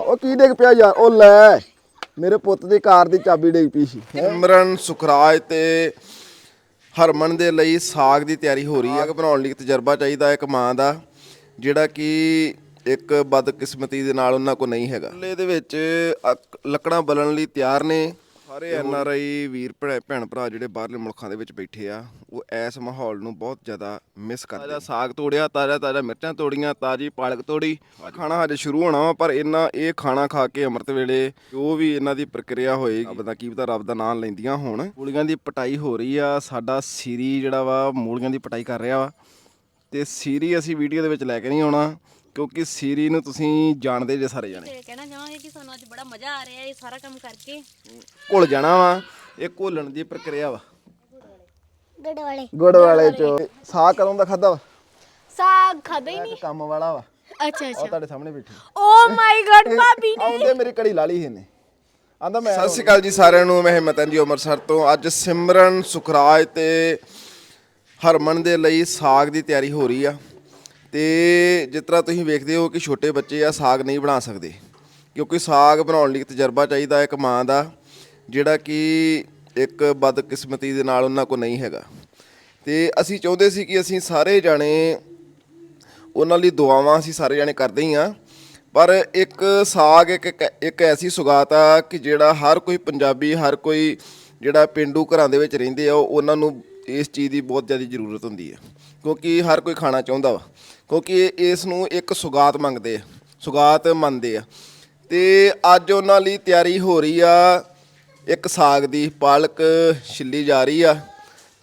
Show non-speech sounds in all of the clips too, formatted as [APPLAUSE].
ਉਹ ਕੀ ਡਿੱਗ ਪਿਆ ਯਾਰ? ਉਹ ਲੈ ਮੇਰੇ ਪੁੱਤ ਦੀ ਕਾਰ ਦੀ ਚਾਬੀ ਡਿੱਗ ਪਈ ਸੀ। ਸਿਮਰਨ ਸੁਖਰਾਜ ਤੇ ਹਰਮਨ ਦੇ ਲਈ ਸਾਗ ਦੀ ਤਿਆਰੀ ਹੋ ਰਹੀ ਹੈ। ਸਾਗ ਬਣਾਉਣ ਲਈ ਤਜਰਬਾ ਚਾਹੀਦਾ ਇੱਕ ਮਾਂ ਦਾ ਜਿਹੜਾ ਕਿ ਇੱਕ ਬਦਕਿਸਮਤੀ ਦੇ ਨਾਲ ਉਹਨਾਂ ਕੋ ਨਹੀਂ ਹੈਗਾ। ਚੁੱਲ੍ਹੇ ਦੇ ਵਿੱਚ ਅਕ- ਲੱਕੜਾਂ ਬਲਣ ਲਈ ਤਿਆਰ ਨੇ। ਸਾਰੇ ਐਨ ਆਰ ਆਈ ਵੀਰ ਭੈ- ਭੈਣ ਭਰਾ ਜਿਹੜੇ ਬਾਹਰਲੇ ਮੁਲਕਾਂ ਦੇ ਵਿੱਚ ਬੈਠੇ ਆ ਉਹ ਇਸ ਮਾਹੌਲ ਨੂੰ ਬਹੁਤ ਜ਼ਿਆਦਾ ਮਿਸ ਕਰਦੇ ਤਾਜ਼ਾ ਸਾਗ ਤੋੜਿਆ ਤਾਜ਼ਾ ਤਾਜ਼ਾ ਮਿਰਚਾਂ ਤੋੜੀਆਂ ਤਾਜੀ ਪਾਲਕ ਤੋੜੀ। ਖਾਣਾ ਹਜੇ ਸ਼ੁਰੂ ਹੋਣਾ ਵਾ ਪਰ ਇਹਨਾਂ ਇਹ ਖਾਣਾ ਖਾ ਕੇ ਅੰਮ੍ਰਿਤ ਵੇਲੇ ਜੋ ਵੀ ਇਹਨਾਂ ਦੀ ਪ੍ਰਕਿਰਿਆ ਹੋਏਗੀ। ਰੱਬ ਦਾ ਕੀ ਪਤਾ ਰੱਬ ਦਾ ਨਾਮ ਲੈਂਦੀਆਂ ਹੋਣ। ਮੂਲੀਆਂ ਦੀ ਪਟਾਈ ਹੋ ਰਹੀ ਆ ਸਾਡਾ ਸੀਰੀ ਜਿਹੜਾ ਵਾ ਮੂਲੀਆਂ ਦੀ ਪਟਾਈ ਕਰ ਰਿਹਾ ਵਾ। ਤੇ ਸੀਰੀ ਅਸੀਂ ਵੀਡੀਓ ਦੇ ਵਿੱਚ ਲੈ ਕੇ ਨਹੀਂ ਆਉਣਾ ਕਿਉਂਕਿ ਸੀਰੀ ਨੂੰ ਤੁਸੀਂ ਜਾਣਦੇ ਜੇ ਸਾਰੇ ਜਾਣੇ। ਤੇ ਕਹਿਣਾ ਚਾਹਾਂਗੇ ਕਿ ਸਾਨੂੰ ਅੱਜ ਬੜਾ ਮਜ਼ਾ ਆ ਰਿਹਾ ਹੈ ਇਹ ਸਾਰਾ ਕੰਮ ਕਰਕੇ। ਘੁਲ ਜਾਣਾ ਵਾ ਇਹ ਘੋਲਣ ਦੀ ਪ੍ਰਕਿਰਿਆ ਵਾ। ਗੜ ਵਾਲੇ ਗੁੜ ਵਾਲੇ ਚੋ ਸਾਗ ਕਦੋਂ ਦਾ ਖਾਦਾ ਵਾ? ਸਾਗ ਖਾਦਾ ਹੀ ਇਹ ਕੰਮ ਵਾਲਾ ਵਾ। ਅੱਛਾ ਉਹ ਤੁਹਾਡੇ ਸਾਹਮਣੇ ਬੈਠੀ। ਓ ਮਾਈ ਗॉड ਭਾਬੀ ਆਉਂਦੇ ਮੇਰੀ ਕੜੀ ਲਾ ਲਈ ਇਹਨੇ। ਆਂਦਾ ਮੈਂ ਸਤਿ ਸ਼੍ਰੀ ਅਕਾਲ ਜੀ ਸਾਰਿਆਂ ਨੂੰ ਮੈਂ ਹਿੰਮਤ ਜੀ ਅੰਮ੍ਰਿਤਸਰ ਤੋਂ। ਅੱਜ ਸਿਮਰਨ ਸੁਖਰਾਜ ਤੇ ਹਰਮਨ ਦੇ ਲਈ ਸਾਗ ਦੀ ਤਿਆਰੀ ਹੋ ਰਹੀ ਆ। ਤੇ ਜਿਸ ਤਰ੍ਹਾਂ ਤੁਸੀਂ ਵੇਖਦੇ ਹੋ ਕਿ ਛੋਟੇ ਬੱਚੇ ਆ, ਸਾਗ ਨਹੀਂ ਬਣਾ ਸਕਦੇ। ਕਿਉਂਕਿ ਸਾਗ ਬਣਾਉਣ ਲਈ ਤਜਰਬਾ ਚਾਹੀਦਾ ਇੱਕ ਮਾਂ ਦਾ, ਜਿਹੜਾ ਕਿ ਇੱਕ ਬਦਕਿਸਮਤੀ ਦੇ ਨਾਲ ਉਹਨਾਂ ਕੋ ਨਹੀਂ ਹੈਗਾ। ਤੇ ਅਸੀਂ ਚਾਹੁੰਦੇ ਸੀ ਕਿ ਅਸੀਂ ਸਾਰੇ ਜਾਣੇ ਉਹਨਾਂ ਲਈ ਦੁਆਵਾਂ ਅਸੀਂ ਸਾਰੇ ਜਾਣੇ ਕਰਦੇ ਹੀ ਆ। ਪਰ ਇੱਕ ਸਾਗ, ਇੱਕ ਇੱਕ- ਇੱਕ ਐਸੀ ਸੁਗਾਤ ਆ ਕਿ ਜਿਹੜਾ ਹਰ ਕੋਈ ਪੰਜਾਬੀ, ਹਰ ਕੋਈ ਜਿਹੜਾ ਪਿੰਡੂ ਘਰਾਂ ਦੇ ਵਿੱਚ ਰਹਿੰਦੇ ਆ, ਉਹ- ਉਹਨਾਂ ਨੂੰ ਇਸ ਚੀਜ਼ ਦੀ ਬਹੁਤ ਜ਼ਿਆਦਾ ਜ਼ਰੂਰਤ ਹੁੰਦੀ ਹੈ। ਕਿਉਂਕਿ ਹਰ ਕੋਈ ਖਾਣਾ ਚਾਹੁੰਦਾ ਵਾ। ਕਿਉਂਕਿ ਇਸ ਨੂੰ ਇੱਕ ਸੁਗਾਤ ਮੰਗਦੇ ਆ। ਸੁਗਾਤ ਮੰਨਦੇ ਆ। ਤੇ ਅੱਜ ਉਹਨਾਂ ਲਈ ਤਿਆਰੀ ਹੋ ਰਹੀ ਆ ਇੱਕ ਸਾਗ ਦੀ। ਪਾਲਕ ਛਿੱਲੀ ਜਾ ਰਹੀ ਆ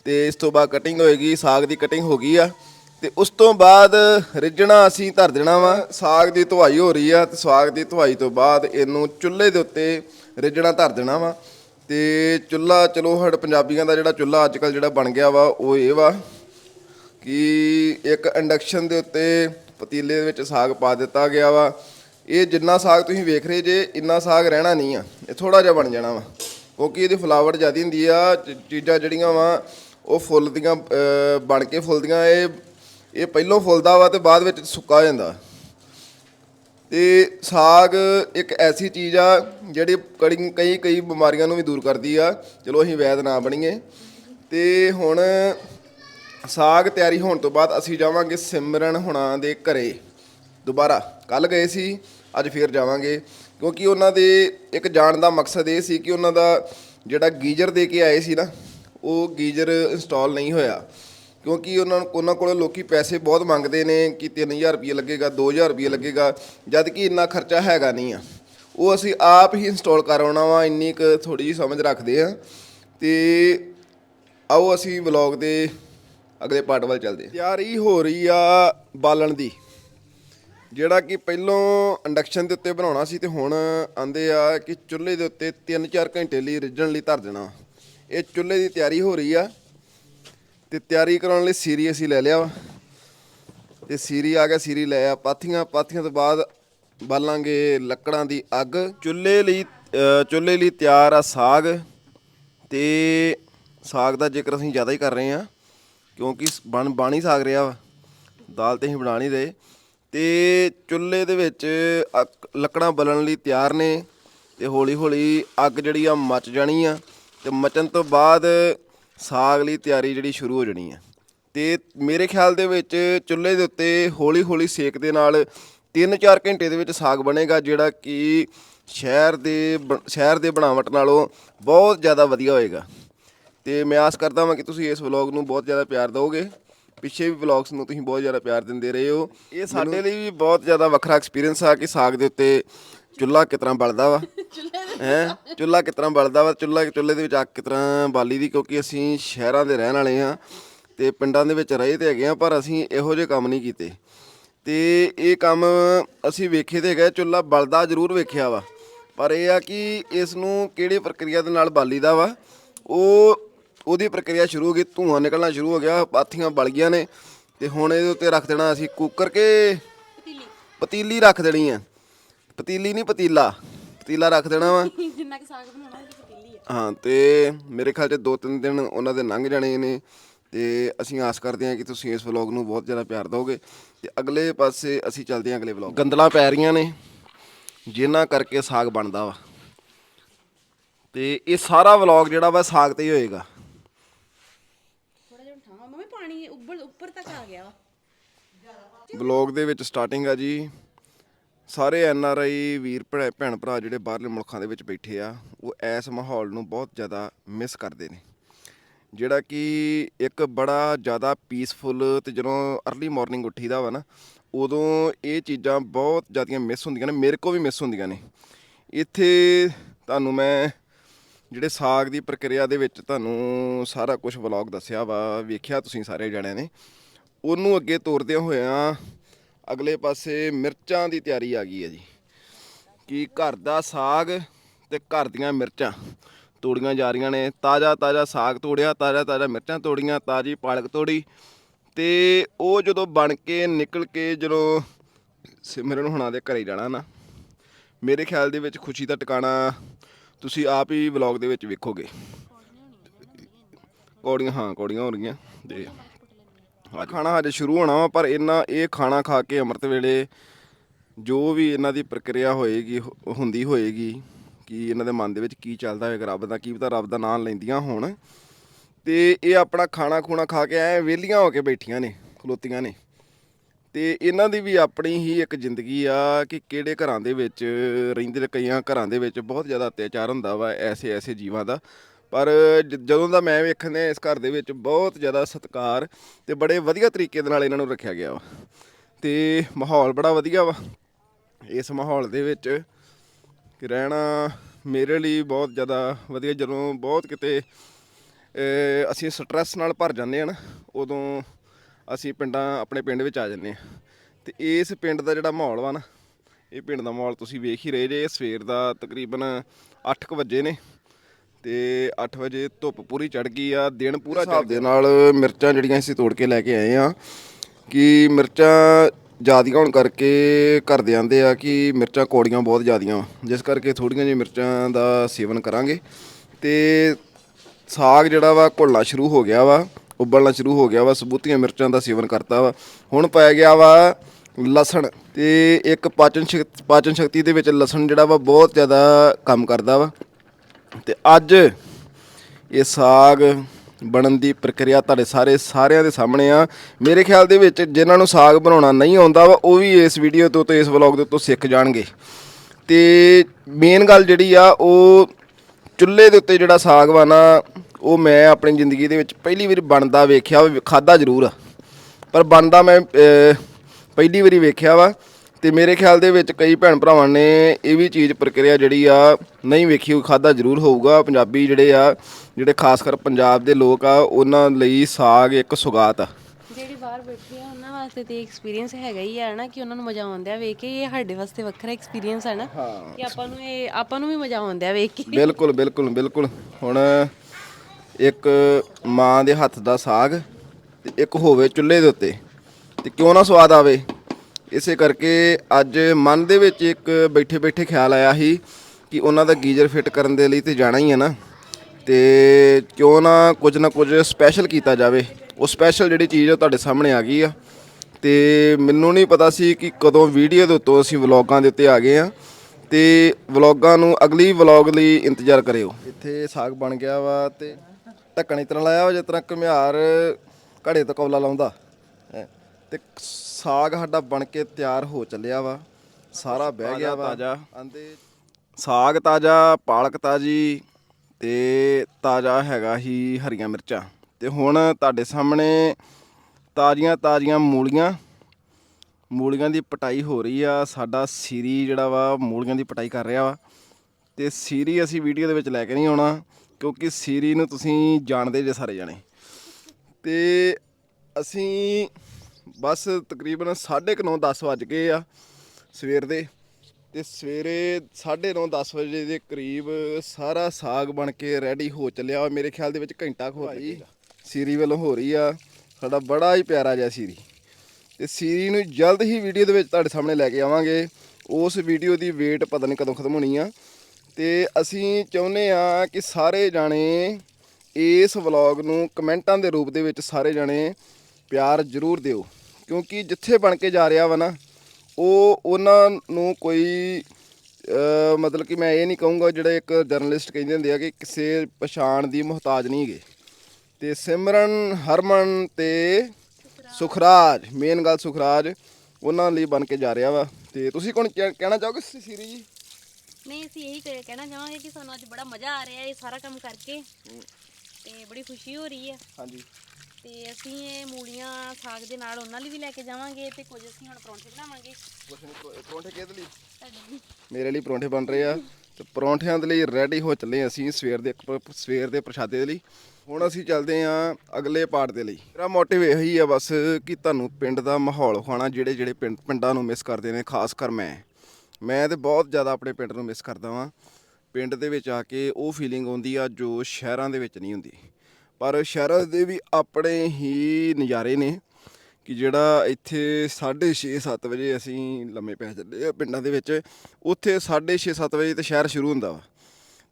ਤੇ ਇਸ ਤੋਂ ਬਾਅਦ ਕਟਿੰਗ ਹੋਏਗੀ, ਸਾਗ ਦੀ ਕਟਿੰਗ ਹੋ ਗਈ ਆ। ਤੇ ਉਸ ਤੋਂ ਬਾਅਦ ਰਿੱਝਣਾ ਅਸੀਂ ਧਰ ਦੇਣਾ ਵਾ। ਸਾਗ ਦੀ ਧੁਆਈ ਹੋ ਰਹੀ ਆ ਤੇ ਸਾਗ ਦੀ ਧੁਆਈ ਤੋਂ ਬਾਅਦ ਇਹਨੂੰ ਚੁੱਲ੍ਹੇ ਦੇ ਉੱਤੇ ਰਿੱਝਣਾ ਧਰ ਦੇਣਾ ਵਾ। ਤੇ ਚੁੱਲ੍ਹਾ, ਚਲੋ ਸਾਡੇ ਪੰਜਾਬੀਆਂ ਦਾ ਜਿਹੜਾ ਚੁੱਲ੍ਹਾ ਅੱਜ ਕੱਲ ਜਿਹੜਾ ਬਣ ਗਿਆ ਵਾ, ਉਹ ਇਹ ਵਾ ਕਿ ਇੱਕ ਇੰਡਕਸ਼ਨ ਦੇ ਉੱਤੇ ਪਤੀਲੇ ਦੇ ਵਿੱਚ ਸਾਗ ਪਾ ਦਿੱਤਾ ਗਿਆ ਵਾ। ਇਹ ਜਿੰਨਾ ਸਾਗ ਤੁਸੀਂ ਵੇਖ ਰਹੇ ਜੇ, ਇੰਨਾ ਸਾਗ ਰਹਿਣਾ ਨਹੀਂ ਆ। ਇਹ ਥੋੜਾ ਜਿਹਾ ਬਣ ਜਾਣਾ ਵਾ, ਕਿਉਂਕਿ ਇਹਦੀ ਫਲਾਵਟ ਜ਼ਿਆਦੀ ਹੁੰਦੀ ਆ, ਚ- ਚੀਜ਼ਾਂ ਜਿਹੜੀਆਂ ਵਾ, ਉਹ ਫੁੱਲਦੀਆਂ ਬਣ ਕੇ ਫੁੱਲਦੀਆਂ, ਇਹ ਇਹ ਪਹਿਲੋਂ ਫੁੱਲਦਾ ਵਾ ਤੇ ਬਾਅਦ ਵਿੱਚ ਸੁੱਕਾ ਹੋ ਜਾਂਦਾ। ਤੇ ਸਾਗ ਇੱਕ ਐਸੀ ਚੀਜ਼ ਆ ਜਿਹੜੀ ਕੜੀ ਕਈ ਕਈ ਬਿਮਾਰੀਆਂ ਨੂੰ ਵੀ ਦੂਰ ਕਰਦੀ ਆ। ਚਲੋ ਅਸੀਂ ਵੈਦ ਨਾ ਬਣੀਏ। ਤੇ ਹੁਣ ਸਾਗ ਤਿਆਰੀ ਹੋਣ ਤੋਂ ਬਾਅਦ ਅਸੀਂ ਜਾਵਾਂਗੇ ਸਿਮਰਨ ਹੁਣਾਂ ਦੇ ਘਰੇ। ਦੁਬਾਰਾ ਕੱਲ ਗਏ ਸੀ, ਅੱਜ ਫੇਰ ਜਾਵਾਂਗੇ। ਕਿਉਂਕਿ ਉਹਨਾਂ ਦੇ ਇੱਕ ਜਾਣ ਦਾ ਮਕਸਦ ਇਹ ਸੀ ਕਿ ਉਹਨਾਂ ਦਾ ਜਿਹੜਾ ਗੀਜ਼ਰ ਦੇ ਕੇ ਆਏ ਸੀ ਨਾ, ਉਹ ਗੀਜ਼ਰ ਇੰਸਟਾਲ ਨਹੀਂ ਹੋਇਆ। ਕਿਉਂਕਿ ਉਹਨਾਂ ਨੂੰ ਉਹਨਾਂ ਕੋਲੋਂ ਲੋਕੀ ਪੈਸੇ ਬਹੁਤ ਮੰਗਦੇ ਨੇ ਕਿ 3000 ਰੁਪਏ ਲੱਗੇਗਾ 2000 ਰੁਪਏ ਲੱਗੇਗਾ, ਜਦ ਕਿ ਇੰਨਾ ਖਰਚਾ ਹੈਗਾ ਨਹੀਂ ਆ। ਉਹ ਅਸੀਂ ਆਪ ਹੀ ਇੰਸਟਾਲ ਕਰਾਉਣਾ ਵਾ, ਇੰਨੀ ਕੁ ਥੋੜੀ ਜਿਹੀ ਸਮਝ ਰੱਖਦੇ ਆ। ਤੇ ਆਓ ਅਸੀਂ ਵਲੌਗ ਦੇ ਅਗਲੇ ਪਾਰਟ ਵੱਲ ਚੱਲਦੇ ਹਾਂ ਤਿਆਰੀ ਹੋ ਰਹੀ ਆ ਬਾਲਣ ਦੀ। ਜਿਹੜਾ ਕਿ ਪਹਿਲੋਂ ਇੰਡਕਸ਼ਨ ਦੇ ਉੱਤੇ ਬਣਾਉਣਾ ਸੀ ਤੇ ਹੁਣ ਆਂਦੇ ਆ ਕਿ ਚੁੱਲ੍ਹੇ ਦੇ ਉੱਤੇ 3-4 ਘੰਟੇ ਲਈ ਰਿੱਝਣ ਲਈ ਧਰ ਦੇਣਾ। ਇਹ ਚੁੱਲ੍ਹੇ ਦੀ ਤਿਆਰੀ ਹੋ ਰਹੀ ਆ। ਤੇ ਤਿਆਰੀ ਕਰਾਉਣ ਲਈ ਸੀਰੀ ਅਸੀਂ ਲੈ ਲਿਆ ਵਾ। ਤੇ ਸੀਰੀ ਆ ਗਿਆ, ਸੀਰੀ ਲੈ ਆ। ਪਾਥੀਆਂ ਪਾਥੀਆਂ ਤੋਂ ਬਾਅਦ ਬਾਲਾਂਗੇ ਲੱਕੜਾਂ ਦੀ ਅੱਗ। ਚੁੱਲ੍ਹੇ ਲਈ ਚੁੱਲ੍ਹੇ ਲਈ ਤਿਆਰ ਆ ਸਾਗ। ਤੇ ਸਾਗ ਦਾ ਜ਼ਿਕਰ ਅਸੀਂ ਜ਼ਿਆਦਾ ਹੀ ਕਰ ਰਹੇ ਹਾਂ, ਕਿਉਂਕਿ ਬਣ, ਬਾਣੀ ਸਾਗ ਰਿਹਾ ਵਾ। ਦਾਲ ਤੇ ਅਸੀਂ ਬਣਾ ਨਹੀਂ ਰਹੇ ਤੇ ਚੁੱਲ੍ਹੇ ਦੇ ਵਿੱਚ ਅੱਕ- ਲੱਕੜਾਂ ਬਲਣ ਲਈ ਤਿਆਰ ਨੇ। ਤੇ ਹੌਲੀ ਹੌਲੀ ਅੱਗ ਜਿਹੜੀ ਆ ਮੱਚ ਜਾਣੀ ਆ। ਤੇ ਮਚਣ ਤੋਂ ਬਾਅਦ ਸਾਗ ਲਈ ਤਿਆਰੀ ਜਿਹੜੀ ਸ਼ੁਰੂ ਹੋ ਜਾਣੀ ਆ। ਤੇ ਮੇਰੇ ਖਿਆਲ ਦੇ ਵਿੱਚ ਚੁੱਲ੍ਹੇ ਦੇ ਉੱਤੇ ਹੌਲੀ ਹੌਲੀ ਸੇਕ ਦੇ ਨਾਲ 3-4 ਘੰਟੇ ਦੇ ਵਿੱਚ ਸਾਗ ਬਣੇਗਾ ਜਿਹੜਾ ਕਿ ਸ਼ਹਿਰ ਦੇ ਸ਼ਹਿਰ ਦੇ ਬਣਾਵਟ ਨਾਲੋਂ ਬਹੁਤ ਜ਼ਿਆਦਾ ਵਧੀਆ ਹੋਏਗਾ। ਤੇ ਮੈਂ ਆਸ ਕਰਦਾ ਹਾਂ ਕਿ ਤੁਸੀਂ ਇਸ ਵਲੌਗ ਨੂੰ ਬਹੁਤ ਜ਼ਿਆਦਾ ਪਿਆਰ ਦਿਓਗੇ। ਪਿੱਛੇ ਵੀ ਵਲੌਗਸ ਨੂੰ ਤੁਸੀਂ ਬਹੁਤ ਜ਼ਿਆਦਾ ਪਿਆਰ ਦਿੰਦੇ ਰਹੇ ਹੋ। ਇਹ ਸਾਡੇ ਲਈ ਵੀ ਬਹੁਤ ਜ਼ਿਆਦਾ ਵੱਖਰਾ ਐਕਸਪੀਰੀਅੰਸ ਆ ਕਿ ਸਾਗ ਦੇ ਉੱਤੇ ਕਿਸ ਤਰ੍ਹਾਂ ਬਲਦਾ ਵਾ? [LAUGHS] ਹੈ? ਕਿਸ ਤਰ੍ਹਾਂ ਬਲਦਾ ਵਾ? ਚੁੱਲ੍ਹਾ ਚੁੱਲ੍ਹੇ ਦੇ ਵਿੱਚ ਅੱਗ ਕਿਸ ਤਰ੍ਹਾਂ ਬਾਲੀ ਦੀ? ਕਿਉਂਕਿ ਅਸੀਂ ਸ਼ਹਿਰਾਂ ਦੇ ਰਹਿਣ ਵਾਲੇ ਆ ਤੇ ਪਿੰਡਾਂ ਦੇ ਵਿੱਚ ਰਹੇ ਤੇ ਹੈਗੇ ਆ ਪਰ ਅਸੀਂ ਇਹੋ ਜਿਹੇ ਕੰਮ ਨਹੀਂ ਕੀਤੇ। ਤੇ ਇਹ ਕੰਮ ਅਸੀਂ ਵੇਖੇ ਤੇ ਗਏ ਚੁੱਲ੍ਹਾ ਬਲਦਾ ਜ਼ਰੂਰ ਵੇਖਿਆ ਵਾ। ਪਰ ਇਹ ਆ ਕਿ ਇਸ ਨੂੰ ਕਿਹੜੀ ਪ੍ਰਕਿਰਿਆ ਦੇ ਨਾਲ ਬਾਲੀਦਾ ਵਾ? ਉਹ ਉਹਦੀ ਪ੍ਰਕਿਰਿਆ ਸ਼ੁਰੂ ਹੋ ਗਈ ਧੂਆਂ ਨਿਕਲਣਾ ਸ਼ੁਰੂ ਹੋ ਗਿਆ ਪਾਥੀਆਂ ਬਲ ਗਈਆਂ ਨੇ ਤੇ ਹੁਣ ਇਹਦੇ ਉੱਤੇ ਰੱਖ ਦੇਣਾ ਅਸੀਂ ਕੁੱਕਰ ਕੇ? ਪਤੀਲੀ। ਪਤੀਲੀ ਰੱਖ ਦੇਣੀ ਆ। ਪਤੀਲੀ ਨਹੀਂ ਪਤੀਲਾ। ਪਤੀਲਾ ਰੱਖ ਦੇਣਾ ਵਾ। [LAUGHS] ਜਿੰਨਾ ਕਿ ਸਾਗ ਬਣਾਉਣਾ ਉਹਦੀ ਪਤੀਲੀ ਆ। ਹਾਂ ਤੇ ਮੇਰੇ ਖਿਆਲ 'ਚ ਦੋ ਤਿੰਨ ਦਿਨ ਉਹਨਾਂ ਦੇ ਲੰਘ ਜਾਣੇ ਨੇ। ਤੇ ਅਸੀਂ ਆਸ ਕਰਦੇ ਹਾਂ ਕਿ ਤੁਸੀਂ ਇਸ ਵਲੌਗ ਨੂੰ ਬਹੁਤ ਜ਼ਿਆਦਾ ਪਿਆਰ ਦਿਓਗੇ। ਤੇ ਅਗਲੇ ਪਾਸੇ ਅਸੀਂ ਚੱਲਦੇ ਹਾਂ ਅਗਲੇ ਵਲੌਗ। ਗੰਦਲਾਂ ਪੈ ਰਹੀਆਂ ਨੇ ਜਿਨ੍ਹਾਂ ਕਰਕੇ ਸਾਗ ਬਣਦਾ ਵਾ। ਤੇ ਇਹ ਸਾਰਾ ਵਲੌਗ ਜਿਹੜਾ ਵਾ ਸਾਗ ਤੇ ਹੀ ਹੋਏਗਾ। ਥੋੜਾ ਜਿਹਾ ਉਠਾਵਾਂ। ਮੰਮੀ ਪਾਣੀ ਉੱਪਰ ਉੱਪਰ ਤੱਕ ਆ ਗਿਆ ਵਾ। ਵਲੌਗ ਦੇ ਵਿੱਚ ਸਟਾਰਟਿੰਗ ਆ ਜੀ। ਸਾਰੇ ਐਨ ਆਰ ਆਈ ਵੀਰ ਭੈ- ਭੈਣ ਭਰਾ ਜਿਹੜੇ ਬਾਹਰਲੇ ਮੁਲਕਾਂ ਦੇ ਵਿੱਚ ਬੈਠੇ ਆ, ਉਹ ਇਸ ਮਾਹੌਲ ਨੂੰ ਬਹੁਤ ਜ਼ਿਆਦਾ ਮਿਸ ਕਰਦੇ ਨੇ। ਜਿਹੜਾ ਕਿ ਇੱਕ ਬੜਾ ਜ਼ਿਆਦਾ ਪੀਸਫੁਲ ਤੇ ਜਦੋਂ अर्ਲੀ ਮਾਰਨਿੰਗ ਉੱਠੀਦਾ ਵਾ ਨਾ, ਉਦੋਂ ਇਹ ਚੀਜ਼ਾਂ ਬਹੁਤ ਜ਼ਿਆਦੀਆਂ ਮਿਸ ਹੁੰਦੀਆਂ ਨੇ, ਮੇਰੇ ਕੋ ਵੀ ਮਿਸ ਹੁੰਦੀਆਂ ਨੇ। ਇੱਥੇ ਤੁਹਾਨੂੰ ਮੈਂ ਜਿਹੜੇ ਸਾਗ ਦੀ ਪ੍ਰਕਿਰਿਆ ਦੇ ਵਿੱਚ ਤੁਹਾਨੂੰ ਸਾਰਾ ਕੁਝ ਵਲੌਗ ਦੱਸਿਆ ਵਾ, ਵੇਖਿਆ ਤੁਸੀਂ ਸਾਰੇ ਜਣਿਆਂ ਨੇ। ਉਹਨੂੰ ਅੱਗੇ ਤੋਰਦਿਆਂ ਹੋਇਆਂ ਅਗਲੇ ਪਾਸੇ ਮਿਰਚਾਂ ਦੀ ਤਿਆਰੀ ਆ ਗਈ ਹੈ ਜੀ। ਕਿ ਘਰ ਦਾ ਸਾਗ ਤੇ ਘਰ ਦੀਆਂ ਮਿਰਚਾਂ ਤੋੜੀਆਂ ਜਾ ਰਹੀਆਂ ਨੇ। ਤਾਜ਼ਾ ਤਾਜ਼ਾ ਸਾਗ ਤੋੜਿਆ, ਤਾਜ਼ਾ ਤਾਜ਼ਾ ਮਿਰਚਾਂ ਤੋੜੀਆਂ, ਤਾਜ਼ੀ ਪਾਲਕ ਤੋੜੀ। ਤੇ ਉਹ ਜਦੋਂ ਬਣ ਕੇ ਨਿਕਲ ਕੇ ਜਦੋਂ ਸਿਮਰਨ ਹੁਣਾਂ ਦੇ ਘਰੇ ਜਾਣਾ ਨਾ, ਮੇਰੇ ਖਿਆਲ ਦੇ ਵਿੱਚ ਖੁਸ਼ੀ ਦਾ ਟਿਕਾਣਾ ਤੁਸੀਂ ਆਪ ਹੀ ਵਲੌਗ ਦੇ ਵਿੱਚ ਵੇਖੋਗੇ। ਕੌੜੀਆਂ ਹਾਂ, ਕੌੜੀਆਂ ਹੋ ਰਹੀਆਂ। ਤੇ ਆ ਖਾਣਾ ਹਜੇ ਸ਼ੁਰੂ ਹੋਣਾ ਵਾ, ਪਰ ਇਹਨਾਂ ਇਹ ਖਾਣਾ ਖਾ ਕੇ ਅੰਮ੍ਰਿਤ ਵੇਲੇ ਜੋ ਵੀ ਇਹਨਾਂ ਦੀ ਪ੍ਰਕਿਰਿਆ ਹੋਏਗੀ, ਹੋ- ਹੁੰਦੀ ਹੋਏਗੀ, ਕਿ ਇਹਨਾਂ ਦੇ ਮਨ ਦੇ ਵਿੱਚ ਕੀ ਚੱਲਦਾ ਹੋਏਗਾ, ਰੱਬ ਦਾ ਕੀ ਪਤਾ, ਰੱਬ ਦਾ ਨਾਮ ਲੈਂਦੀਆਂ ਹੋਣ। ਤੇ ਇਹ ਆਪਣਾ ਖਾਣਾ ਖੂਣਾ ਖਾ ਕੇ ਐ ਵਿਹਲੀਆਂ ਹੋ ਕੇ ਬੈਠੀਆਂ ਨੇ, ਖਲੋਤੀਆਂ ਨੇ। ਤੇ ਇਹਨਾਂ ਦੀ ਵੀ ਆਪਣੀ ਹੀ ਇੱਕ ਜ਼ਿੰਦਗੀ ਆ, ਕਿ ਕਿਹੜੇ ਘਰਾਂ ਦੇ ਵਿੱਚ, ਰਹਿੰਦੇ ਨੇ ਕਈਆਂ ਘਰਾਂ ਦੇ ਵਿੱਚ ਬਹੁਤ ਜ਼ਿਆਦਾ ਅਤਿਆਚਾਰ ਹੁੰਦਾ ਵਾ ਐਸੇ ਐਸੇ ਜੀਵਾਂ ਦਾ। ਪਰ ਜ- ਜਦੋਂ ਦਾ ਮੈਂ ਵੇਖਦੇ ਇਸ ਘਰ ਦੇ ਵਿੱਚ ਬਹੁਤ ਜ਼ਿਆਦਾ ਸਤਿਕਾਰ ਤੇ ਬੜੇ ਵਧੀਆ ਤਰੀਕੇ ਦੇ ਨਾਲ ਇਹਨਾਂ ਨੂੰ ਰੱਖਿਆ ਗਿਆ ਵਾ। ਤੇ ਮਾਹੌਲ ਬੜਾ ਵਧੀਆ ਵਾ। ਇਸ ਮਾਹੌਲ ਦੇ ਵਿੱਚ ਕਿ ਰਹਿਣਾ ਮੇਰੇ ਲਈ ਬਹੁਤ ਜ਼ਿਆਦਾ ਵਧੀਆ। ਜਦੋਂ ਬਹੁਤ ਕਿਤੇ ਅਹ, ਅਸੀਂ ਸਟ੍ਰੈਸ ਨਾਲ ਭਰ ਜਾਂਦੇ ਹਾਂ ਨਾ ਉਦੋਂ ਅਸੀਂ ਪਿੰਡਾਂ ਆਪਣੇ ਪਿੰਡ ਵਿੱਚ ਆ ਜਾਂਦੇ ਹਾਂ। ਤੇ ਇਸ ਪਿੰਡ ਦਾ ਜਿਹੜਾ ਮਾਹੌਲ ਵਾ ਨਾ ਇਹ ਪਿੰਡ ਦਾ ਮਾਹੌਲ ਤੁਸੀਂ ਵੇਖ ਹੀ ਰਹੇ ਜੇ। ਸਵੇਰ ਦਾ ਤਕਰੀਬਨ 8:00 ਵਜੇ ਨੇ। ਤੇ 8 ਵਜੇ ਧੁੱਪ ਪੂਰੀ ਚੜ ਗਈ ਆ ਦਿਨ ਪੂਰਾ ਹਿਸਾਬ ਦੇ ਨਾਲ ਮਿਰਚਾਂ ਜਿਹੜੀਆਂ ਅਸੀਂ ਤੋੜ ਕੇ ਲੈ ਕੇ ਆਏ ਆ ਕਿ ਮਿਰਚਾਂ ਜ਼ਿਆਦੀਆਂ ਹੋਣ ਕਰਕੇ ਘਰ ਦੇ ਆਂਦੇ ਆ ਕਿ ਮਿਰਚਾਂ ਕੌੜੀਆਂ ਬਹੁਤ ਜ਼ਿਆਦੀਆਂ ਵਾ। ਜਿਸ ਕਰਕੇ ਥੋੜੀਆਂ ਜਿਹੀਆਂ ਮਿਰਚਾਂ ਦਾ ਸੇਵਨ ਕਰਾਂਗੇ। ਤੇ ਸਾਗ ਜਿਹੜਾ ਵਾ ਘੁਲਣਾ ਸ਼ੁਰੂ ਹੋ ਗਿਆ ਵਾ ਉਬਲਣਾ ਸ਼ੁਰੂ ਹੋ ਗਿਆ ਵਾ ਸਬੂਤੀਆਂ ਮਿਰਚਾਂ ਦਾ ਸੇਵਨ ਕਰਤਾ ਵਾ। ਹੁਣ ਪੈ ਗਿਆ ਵਾ ਲਸਣ ਤੇ ਇੱਕ ਪਾਚਨ ਸ਼ਕਤੀ ਪਾਚਨ ਸ਼ਕਤੀ ਦੇ ਵਿੱਚ ਲਸਣ ਜਿਹੜਾ ਵਾ ਬਹੁਤ ਜ਼ਿਆਦਾ ਕੰਮ ਕਰਦਾ ਵਾ। ਤੇ ਅੱਜ ਇਹ ਸਾਗ ਬਣਨ ਦੀ ਪ੍ਰਕਿਰਿਆ ਤੁਹਾਡੇ ਸਾਰੇ ਸਾਰਿਆਂ ਦੇ ਸਾਹਮਣੇ ਆ। ਮੇਰੇ ਖਿਆਲ ਦੇ ਵਿੱਚ ਜਿਨ੍ਹਾਂ ਨੂੰ ਸਾਗ ਬਣਾਉਣਾ ਨਹੀਂ ਆਉਂਦਾ ਵਾ, ਉਹ ਵੀ ਇਸ ਵੀਡੀਓ ਤੋਂ ਤੇ ਇਸ ਵਲੌਗ ਦੇ ਉੱਤੋਂ ਸਿੱਖ ਜਾਣਗੇ। ਤੇ ਮੇਨ ਗੱਲ ਜਿਹੜੀ ਆ, ਉਹ ਚੁੱਲ੍ਹੇ ਦੇ ਉੱਤੇ ਜਿਹੜਾ ਸਾਗ ਵਾ ਨਾ, ਉਹ ਮੈਂ ਆਪਣੀ ਜ਼ਿੰਦਗੀ ਦੇ ਵਿੱਚ ਪਹਿਲੀ ਵਾਰ ਬਣਦਾ ਵੇਖਿਆ ਖਾਦਾ ਜ਼ਰੂਰ ਆ। ਪਰ ਬਣਦਾ ਮੈਂ ਪਹਿਲੀ ਵਾਰੀ ਵੇਖਿਆ ਵਾ। ਤੇ ਮੇਰੇ ਖਿਆਲ ਦੇ ਵਿੱਚ ਕਈ ਭੈਣ ਭਰਾਵਾਂ ਨੇ ਇਹ ਵੀ ਚੀਜ਼ ਪ੍ਰਕਿਰਿਆ ਜਿਹੜੀ ਆ ਨਹੀਂ ਵੇਖੀ ਉਹ ਖਾਦਾ ਜ਼ਰੂਰ ਹੋਊਗਾ। ਪੰਜਾਬੀ ਜਿਹੜੇ ਆ ਜਿਹੜੇ ਖਾਸ ਕਰ ਪੰਜਾਬ ਦੇ ਲੋਕ ਆ ਉਹਨਾਂ ਲਈ ਸਾਗ ਇੱਕ ਸੁਗਾਤ ਆ। ਜਿਹੜੇ ਬਾਹਰ ਬੈਠੇ ਆ ਉਹਨਾਂ ਵਾਸਤੇ ਤੇ ਐਕਸਪੀਰੀਅੰਸ ਹੈਗਾ ਹੀ ਆ ਨਾ ਕਿ ਉਹਨਾਂ ਨੂੰ ਮਜ਼ਾ ਆਉਂਦਾ ਵੇਖ ਕੇ ਇਹ ਸਾਡੇ ਵਾਸਤੇ ਵੱਖਰਾ ਐਕਸਪੀਰੀਅੰਸ ਹੈ ਨਾ ਕਿ ਆਪਾਂ ਨੂੰ ਇਹ ਆਪਾਂ ਨੂੰ ਵੀ ਮਜ਼ਾ ਆਉਂਦਾ ਵੇਖ ਕੇ। ਬਿਲਕੁਲ ਬਿਲਕੁਲ ਬਿਲਕੁਲ। ਹੁਣ ਇੱਕ ਮਾਂ ਦੇ ਹੱਥ ਦਾ ਸਾਗ ਤੇ ਇੱਕ ਹੋਵੇ ਚੁੱਲ੍ਹੇ ਦੇ ਉੱਤੇ ਤੇ ਕਿਉਂ ਨਾ ਸਵਾਦ ਆਵੇ? ਇਸੇ ਕਰਕੇ ਅੱਜ ਮਨ ਦੇ ਵਿੱਚ ਇੱਕ ਬੈਠੇ ਬੈਠੇ ਖਿਆਲ ਆਇਆ ਸੀ ਕਿ ਉਹਨਾਂ ਦਾ ਗੀਜ਼ਰ ਫਿੱਟ ਕਰਨ ਦੇ ਲਈ ਤੇ ਜਾਣਾ ਹੀ ਹੈ ਨਾ। ਤੇ ਕਿਉਂ ਨਾ ਕੁਝ ਨਾ ਕੁਝ ਸਪੈਸ਼ਲ ਕੀਤਾ ਜਾਵੇ। ਉਹ ਸਪੈਸ਼ਲ ਜਿਹੜੀ ਚੀਜ਼ ਉਹ ਤੁਹਾਡੇ ਸਾਹਮਣੇ ਆ ਗਈ ਆ। ਤੇ ਮੈਨੂੰ ਨਹੀਂ ਪਤਾ ਸੀ ਕਿ ਕਦੋਂ ਵੀਡੀਓ ਦੇ ਉੱਤੋਂ ਅਸੀਂ ਵਲੌਗਾਂ ਦੇ ਉੱਤੇ ਆ ਗਏ ਆ। ਤੇ ਵਲੌਗਾਂ ਨੂੰ ਅਗਲੀ ਵਲੌਗ ਲਈ ਇੰਤਜ਼ਾਰ ਕਰਿਓ। ਇੱਥੇ ਸਾਗ ਬਣ ਗਿਆ ਵਾ ਤੇ ਢੱਕਣ ਇਸ ਤਰ੍ਹਾਂ ਲਾਇਆ ਵਾ, ਜਿਸ ਤਰ੍ਹਾਂ ਘੁਮਿਆਰ ਘੜੇ ਤੋਂ ਕੌਲਾ ਲਾਉਂਦਾ। ਹੈਂ। ਤੇ ਸਾਗ ਸਾਡਾ ਬਣ ਕੇ ਤਿਆਰ ਹੋ ਚੱਲਿਆ ਵਾ ਸਾਰਾ ਬਹਿ ਗਿਆ ਵਾ। ਆਂਦੇ ਸਾਗ ਤਾਜ਼ਾ ਪਾਲਕ ਤਾਜੀ ਤੇ ਤਾਜ਼ਾ ਹੈਗਾ ਹੀ ਹਰੀਆਂ ਮਿਰਚਾਂ। ਤੇ ਹੁਣ ਤੁਹਾਡੇ ਸਾਹਮਣੇ ਤਾਜ਼ੀਆਂ ਤਾਜ਼ੀਆਂ ਮੂਲੀਆਂ ਮੂਲੀਆਂ ਦੀ ਪਟਾਈ ਹੋ ਰਹੀ ਆ। ਸਾਡਾ ਸੀਰੀ ਜਿਹੜਾ ਵਾ ਮੂਲੀਆਂ ਦੀ ਪਟਾਈ ਕਰ ਰਿਹਾ ਵਾ। ਤੇ ਸੀਰੀ ਅਸੀਂ ਵੀਡੀਓ ਦੇ ਵਿੱਚ ਲੈ ਕੇ ਨਹੀਂ ਆਉਣਾ ਕਿਉਂਕਿ ਸੀਰੀ ਨੂੰ ਤੁਸੀਂ ਜਾਣਦੇ ਜੇ ਸਾਰੇ ਜਾਣੇ। ਤੇ ਅਸੀਂ ਬਸ ਤਕਰੀਬਨ 9:30 10 ਵੱਜ ਗਏ ਆ ਸਵੇਰ ਦੇ ਤੇ ਸਵੇਰੇ 9:30 10 ਵਜੇ ਦੇ ਕਰੀਬ ਸਾਰਾ ਸਾਗ ਬਣ ਕੇ ਰੈਡੀ ਹੋ ਚੱਲਿਆ ਮੇਰੇ ਖਿਆਲ ਦੇ ਵਿੱਚ ਘੰਟਾ ਹੋ ਰਹੀ ਸੀਰੀ ਵੱਲੋਂ ਹੋ ਰਹੀ ਆ। ਸਾਡਾ ਬੜਾ ਹੀ ਪਿਆਰਾ ਜਿਹਾ ਸੀਰੀ। ਤੇ ਸੀਰੀ ਨੂੰ ਜਲਦ ਹੀ ਵੀਡੀਓ ਦੇ ਵਿੱਚ ਤੁਹਾਡੇ ਸਾਹਮਣੇ ਲੈ ਕੇ ਆਵਾਂਗੇ। ਉਸ ਵੀਡੀਓ ਦੀ ਵੇਟ ਪਤਾ ਨਹੀਂ ਕਦੋਂ ਖਤਮ ਹੋਣੀ ਆ। ਤੇ ਅਸੀਂ ਚਾਹੁੰਦੇ ਆ ਕਿ ਸਾਰੇ ਜਾਣੇ ਇਸ ਵਲੌਗ ਨੂੰ ਕਮੈਂਟਾਂ ਦੇ ਰੂਪ ਦੇ ਵਿੱਚ ਸਾਰੇ ਜਾਣੇ ਪਿਆਰ ਜ਼ਰੂਰ ਦਿਓ। ਕਿਉਂਕਿ ਜਿੱਥੇ ਬਣ ਕੇ ਜਾ ਰਿਹਾ ਵਾ ਨਾ ਉਹ ਉਹਨਾਂ ਨੂੰ ਕੋਈ ਮਤਲਬ ਕਿ ਮੈਂ ਇਹ ਨਹੀਂ ਕਹੂੰਗਾ ਜਿਹੜੇ ਇੱਕ ਜਰਨਲਿਸਟ ਕਹਿੰਦੇ ਹੁੰਦੇ ਆ ਕਿ ਕਿਸੇ ਪਛਾਣ ਦੀ ਮੁਹਤਾਜ ਨਹੀਂ ਹੈਗੇ। ਤੇ ਸਿਮਰਨ ਹਰਮਨ ਤੇ ਸੁਖਰਾਜ ਮੇਨ ਗੱਲ ਸੁਖਰਾਜ ਉਹਨਾਂ ਲਈ ਬਣ ਕੇ ਜਾ ਰਿਹਾ ਵਾ। ਤੇ ਤੁਸੀਂ ਕੋਣ ਕਹਿਣਾ ਚਾਹੋਗੇ ਸੀਰੀ ਜੀ? ਨਹੀਂ ਅਸੀਂ ਇਹੀ ਕਹਿ- ਕਹਿਣਾ ਚਾਹਾਂਗੇ ਕਿ ਸਾਨੂੰ ਅੱਜ ਬੜਾ ਮਜ਼ਾ ਆ ਰਿਹਾ ਹੈ ਇਹ ਸਾਰਾ ਕੰਮ ਕਰਕੇ। ਤੇ ਬੜੀ ਖੁਸ਼ੀ ਹੋ ਰਹੀ ਹੈ। ਹਾਂਜੀ। ਤੇ ਅਸੀਂ ਇਹ ਮੂਲੀਆਂ ਸਾਗ ਦੇ ਨਾਲ ਉਹਨਾਂ ਲਈ ਵੀ ਲੈ ਕੇ ਜਾਵਾਂਗੇ ਤੇ ਕੁਝ ਅਸੀਂ ਹੁਣ ਪਰੌਂਠੇ ਬਣਾਵਾਂਗੇ। ਕੁਛ ਨਹੀਂ ਪਰੌ- ਪਰੌਂਠੇ ਕਿਹਦੇ ਲਈ? ਤੁਹਾਡੇ ਲਈ। ਮੇਰੇ ਲਈ ਪਰੌਂਠੇ ਬਣ ਰਹੇ ਆ। ਤੇ ਪਰੌਂਠਿਆਂ ਦੇ ਲਈ ਰੈਡੀ ਹੋ ਚੱਲੇ ਅਸੀਂ ਸਵੇਰ ਦੇ ਪ- ਸਵੇਰ ਦੇ ਪ੍ਰਸ਼ਾਦੇ ਦੇ ਲਈ। ਹੁਣ ਅਸੀਂ ਚੱਲਦੇ ਆਂ ਅਗਲੇ ਪਾਰਟ ਦੇ ਲਈ। ਮੇਰਾ ਮੋਟਿਵ ਇਹੋ ਆ ਬਸ ਕਿ ਤੁਹਾਨੂੰ ਪਿੰਡ ਦਾ ਮਾਹੌਲ ਖਾਣਾ ਜਿਹੜੇ ਜਿਹੜੇ ਪਿੰਡ ਪਿੰਡਾਂ ਨੂੰ ਮਿਸ ਕਰਦੇ ਨੇ ਖਾਸ ਕਰ ਮੈਂ। ਮੈਂ ਤੇ ਬਹੁਤ ਜ਼ਿਆਦਾ ਆਪਣੇ ਪਿੰਡ ਨੂੰ ਮਿਸ ਕਰਦਾ ਵਾਂ। ਪਿੰਡ ਦੇ ਵਿੱਚ ਆ ਕੇ ਉਹ ਫੀਲਿੰਗ ਆਉਂਦੀ ਆ ਜੋ ਸ਼ਹਿਰਾਂ ਦੇ ਵਿੱਚ ਨਹੀਂ ਹੁੰਦੀ। ਪਰ ਸ਼ਹਿਰਾਂ ਦੇ ਵੀ ਆਪਣੇ ਹੀ ਨਜ਼ਾਰੇ ਨੇ ਕਿ ਜਿਹੜਾ ਇੱਥੇ 6:30 7 ਵਜੇ ਅਸੀਂ ਲੰਮੇ ਪੈ ਜਾਂਦੇ ਆ ਪਿੰਡਾਂ ਦੇ ਵਿੱਚ, ਉੱਥੇ 6:30 7 ਵਜੇ ਤੇ ਸ਼ਹਿਰ ਸ਼ੁਰੂ ਹੁੰਦਾ ਵਾ।